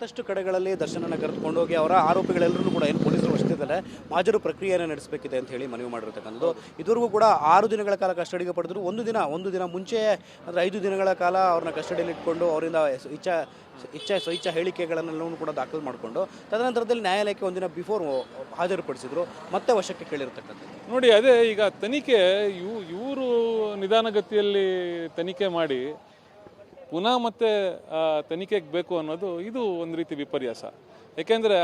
ಮತ್ತಷ್ಟು ಕಡೆಗಳಲ್ಲಿ ದರ್ಶನನ ಕರೆದುಕೊಂಡು ಹೋಗಿ ಅವರ ಆರೋಪಿಗಳೆಲ್ಲರೂ ಕೂಡ ಏನು ಪೊಲೀಸರು ವಶದಲ್ಲೇ ಮಾಜರು ಪ್ರಕ್ರಿಯೆಯನ್ನು ನಡೆಸಬೇಕಿದೆ ಅಂತ ಹೇಳಿ ಮನವಿ ಮಾಡಿರ್ತಕ್ಕಂಥದ್ದು. ಇದುವರೆಗೂ ಕೂಡ ಆರು ದಿನಗಳ ಕಾಲ ಕಸ್ಟಡಿಗೆ ಪಡೆದ್ರು ಒಂದು ದಿನ ಒಂದು ದಿನ ಮುಂಚೆ, ಅಂದರೆ ಐದು ದಿನಗಳ ಕಾಲ ಅವ್ರನ್ನ ಕಸ್ಟಡಿಯಲ್ಲಿ ಇಟ್ಕೊಂಡು ಅವರಿಂದ ಇಚ್ಛಾ, ಇಚ್ಛೆ, ಸ್ವಇಚ್ಛಾ ಹೇಳಿಕೆಗಳನ್ನೆಲ್ಲವೂ ಕೂಡ ದಾಖಲು ಮಾಡಿಕೊಂಡು, ತದನಂತರದಲ್ಲಿ ನ್ಯಾಯಾಲಯಕ್ಕೆ ಒಂದಿನ ಬಿಫೋರ್ ಹಾಜರುಪಡಿಸಿದ್ರು. ಮತ್ತೆ ವಶಕ್ಕೆ ಕೇಳಿರ್ತಕ್ಕಂಥದ್ದು. ನೋಡಿ, ಅದೇ ಈಗ ತನಿಖೆ, ಇವು, ಇವರು ನಿಧಾನಗತಿಯಲ್ಲಿ ತನಿಖೆ ಮಾಡಿ ಪುನಃ ಮತ್ತೆ ತನಿಖೆಗೆ ಬೇಕು ಅನ್ನೋದು ಇದು ಒಂದು ರೀತಿ ವಿಪರ್ಯಾಸ. ಏಕೆಂದರೆ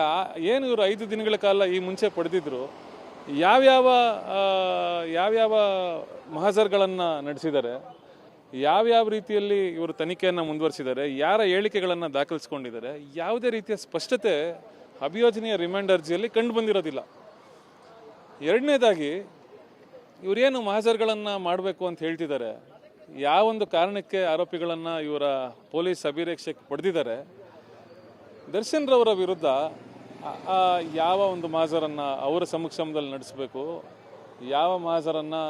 ಏನು ಇವರು ಐದು ದಿನಗಳ ಕಾಲ ಈ ಮುಂಚೆ ಪಡೆದಿದ್ರು, ಯಾವ್ಯಾವ ಯಾವ್ಯಾವ ಮಹಜರ್ಗಳನ್ನು ನಡೆಸಿದ್ದಾರೆ, ಯಾವ್ಯಾವ ರೀತಿಯಲ್ಲಿ ಇವರು ತನಿಖೆಯನ್ನು ಮುಂದುವರಿಸಿದ್ದಾರೆ, ಯಾರ ಹೇಳಿಕೆಗಳನ್ನು ದಾಖಲಿಸ್ಕೊಂಡಿದ್ದಾರೆ, ಯಾವುದೇ ರೀತಿಯ ಸ್ಪಷ್ಟತೆ ಅಭಿಯೋಜನೆಯ ರಿಮ್ಯಾಂಡ್ ಅರ್ಜಿಯಲ್ಲಿ ಕಂಡು ಬಂದಿರೋದಿಲ್ಲ. ಎರಡನೇದಾಗಿ ಇವರೇನು ಮಹಜರ್ಗಳನ್ನು ಮಾಡಬೇಕು ಅಂತ ಹೇಳ್ತಿದ್ದಾರೆ ಯಾವೊಂದು ಕಾರಣಕ್ಕೆ ಆರೋಪಿಗಳನ್ನು ಇವರ ಪೊಲೀಸ್ ಅಭಿರಕ್ಷೆಗೆ ಪಡೆದಿದ್ದಾರೆ, ದರ್ಶನ್ ರವರ ವಿರುದ್ಧ ಯಾವ ಒಂದು ಮಾಜರನ್ನು ಅವರ ಸಮಕ್ಷಮದಲ್ಲಿ ನಡೆಸಬೇಕು, ಯಾವ ಮಾಜರನ್ನು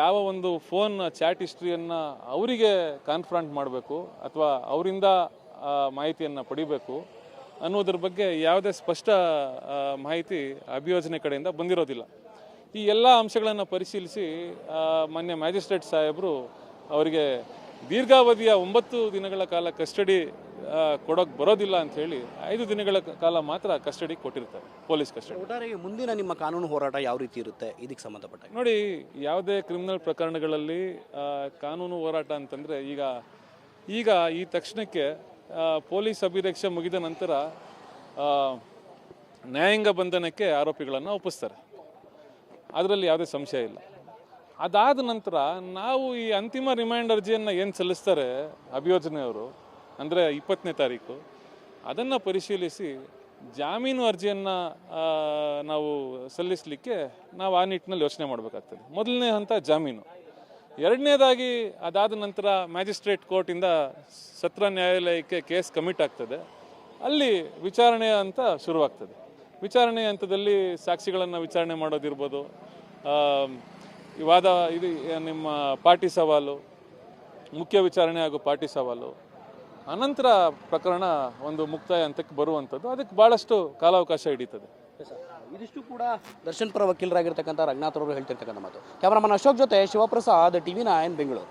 ಯಾವ ಒಂದು ಫೋನ್ ಚಾಟ್ ಹಿಸ್ಟ್ರಿಯನ್ನು ಅವರಿಗೆ ಕಾನ್ಫ್ರಂಟ್ ಮಾಡಬೇಕು ಅಥವಾ ಅವರಿಂದ ಮಾಹಿತಿಯನ್ನು ಪಡಿಬೇಕು ಅನ್ನೋದ್ರ ಬಗ್ಗೆ ಯಾವುದೇ ಸ್ಪಷ್ಟ ಮಾಹಿತಿ ಅಭಿಯೋಜನೆ ಕಡೆಯಿಂದ ಬಂದಿರೋದಿಲ್ಲ. ಈ ಎಲ್ಲ ಅಂಶಗಳನ್ನು ಪರಿಶೀಲಿಸಿ ಮೊನ್ನೆ ಮಾನ್ಯ ಮ್ಯಾಜಿಸ್ಟ್ರೇಟ್ ಸಾಹೇಬರು ಅವರಿಗೆ ದೀರ್ಘಾವಧಿಯ ಒಂಬತ್ತು ದಿನಗಳ ಕಾಲ ಕಸ್ಟಡಿ ಕೊಡೋಕೆ ಬರೋದಿಲ್ಲ ಅಂತ ಹೇಳಿ ಐದು ದಿನಗಳ ಕಾಲ ಮಾತ್ರ ಕಸ್ಟಡಿ ಕೊಟ್ಟಿರ್ತಾರೆ ಪೊಲೀಸ್ ಕಸ್ಟಡಿ. ಒಟ್ಟಾರೆ ಮುಂದಿನ ನಿಮ್ಮ ಕಾನೂನು ಹೋರಾಟ ಯಾವ ರೀತಿ ಇರುತ್ತೆ ಇದಕ್ಕೆ ಸಂಬಂಧಪಟ್ಟ? ನೋಡಿ ಯಾವುದೇ ಕ್ರಿಮಿನಲ್ ಪ್ರಕರಣಗಳಲ್ಲಿ ಕಾನೂನು ಹೋರಾಟ ಅಂತಂದರೆ ಈಗ ಈಗ ಈ ತಕ್ಷಣಕ್ಕೆ ಪೊಲೀಸ್ ಅಭಿರಕ್ಷೆ ಮುಗಿದ ನಂತರ ನ್ಯಾಯಾಂಗ ಬಂಧನಕ್ಕೆ ಆರೋಪಿಗಳನ್ನು ಒಪ್ಪಿಸ್ತಾರೆ. ಅದರಲ್ಲಿ ಯಾವುದೇ ಸಂಶಯ ಇಲ್ಲ. ಅದಾದ ನಂತರ ನಾವು ಈ ಅಂತಿಮ ರಿಮೈಂಡ್ ಅರ್ಜಿಯನ್ನು ಏನು ಸಲ್ಲಿಸ್ತಾರೆ ಅಭಿಯೋಜನೆಯವರು, ಅಂದರೆ ಇಪ್ಪತ್ತನೇ ತಾರೀಕು, ಅದನ್ನು ಪರಿಶೀಲಿಸಿ ಜಾಮೀನು ಅರ್ಜಿಯನ್ನು ನಾವು ಸಲ್ಲಿಸಲಿಕ್ಕೆ ನಾವು ಆ ನಿಟ್ಟಿನಲ್ಲಿ ಯೋಚನೆ ಮಾಡಬೇಕಾಗ್ತದೆ. ಮೊದಲನೇ ಹಂತ ಜಾಮೀನು. ಎರಡನೇದಾಗಿ ಅದಾದ ನಂತರ ಮ್ಯಾಜಿಸ್ಟ್ರೇಟ್ ಕೋರ್ಟಿಂದ ಸತ್ರ ನ್ಯಾಯಾಲಯಕ್ಕೆ ಕೇಸ್ ಕಮಿಟ್ ಆಗ್ತದೆ. ಅಲ್ಲಿ ವಿಚಾರಣೆ ಅಂತ ಶುರುವಾಗ್ತದೆ. ವಿಚಾರಣೆ ಹಂತದಲ್ಲಿ ಸಾಕ್ಷಿಗಳನ್ನು ವಿಚಾರಣೆ ಮಾಡೋದಿರ್ಬೋದು ವಾದ ಇದು ನಿಮ್ಮ ಪಾರ್ಟಿ ಸವಾಲು, ಮುಖ್ಯ ವಿಚಾರಣೆ ಹಾಗೂ ಪಾರ್ಟಿ ಸವಾಲು, ಅನಂತರ ಪ್ರಕರಣ ಒಂದು ಮುಕ್ತಾಯ ಹಂತಕ್ಕೆ ಬರುವಂಥದ್ದು. ಅದಕ್ಕೆ ಭಾಳಷ್ಟು ಕಾಲಾವಕಾಶ ಹಿಡಿತದೆ. ಇದಿಷ್ಟು ಕೂಡ ದರ್ಶನ್ ಪರ ವಕೀಲರಾಗಿರ್ತಕ್ಕಂಥ ರಂಗನಾಥ್ ಅವರು ಹೇಳ್ತಿರ್ತಕ್ಕಂಥ ಮಾತು. ಕ್ಯಾಮರಾಮನ್ ಅಶೋಕ್ ಜೊತೆ ಶಿವಪ್ರಸಾದ್, ಟಿವಿ ನೈನ್, ಬೆಂಗಳೂರು.